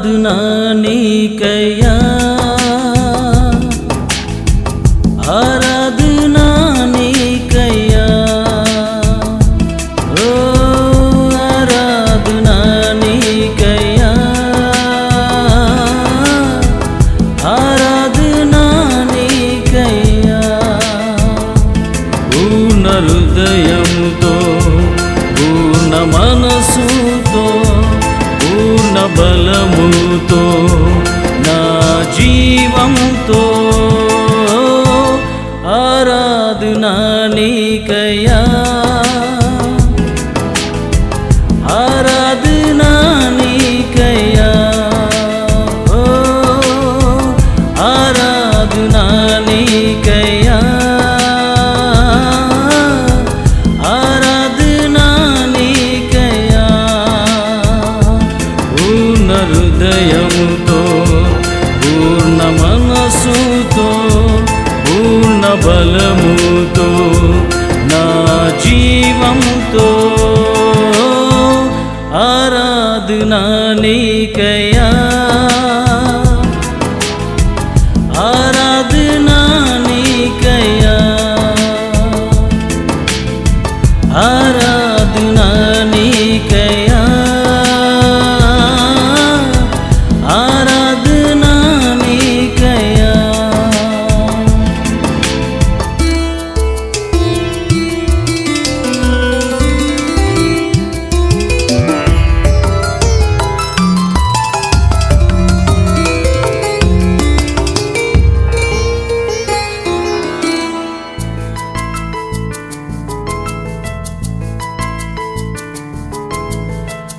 ஆராதுனானே கையா ஆராதுனானே கையா ஓ ஆராதுனானே கையா ஆராதுனானே கையா பூர்ண ஹயமுதோ பூர்ண மனசு పూర్ణ బలముతో నా జీవంతో ఆరాధన నీకయా ఆరా জানি কে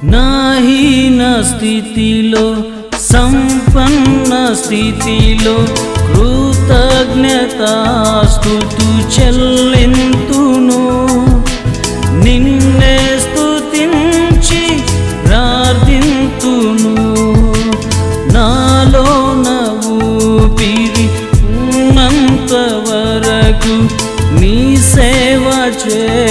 నాహీన స్థితిలో సంపన్న స్థితిలో కృతజ్ఞతాస్తుతు చెల్లింతును. నిన్నే స్థుతించి ప్రార్థింతును. నాలో నవ్వుపిరి ఉన్నంత వరకు నీ సేవ చే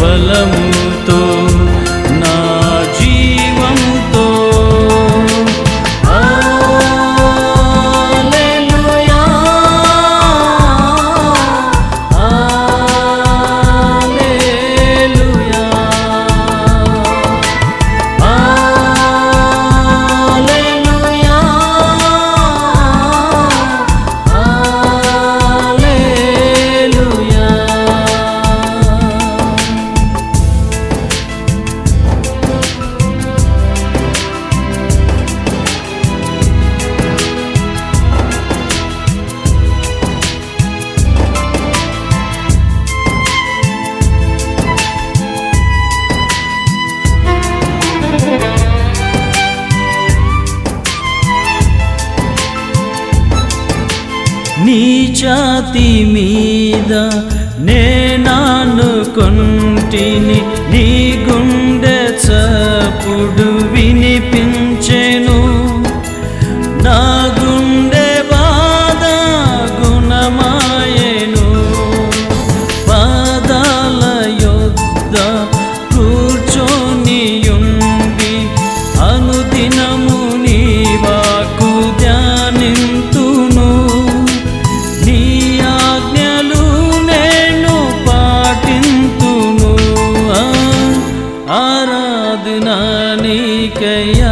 బలముతో ఛాతి మీద నేనానుకుంటిని నీ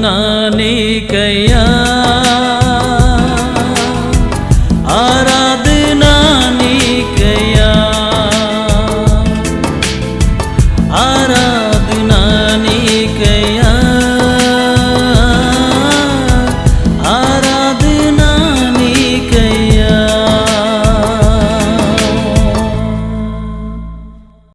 కరుణానికయ్యా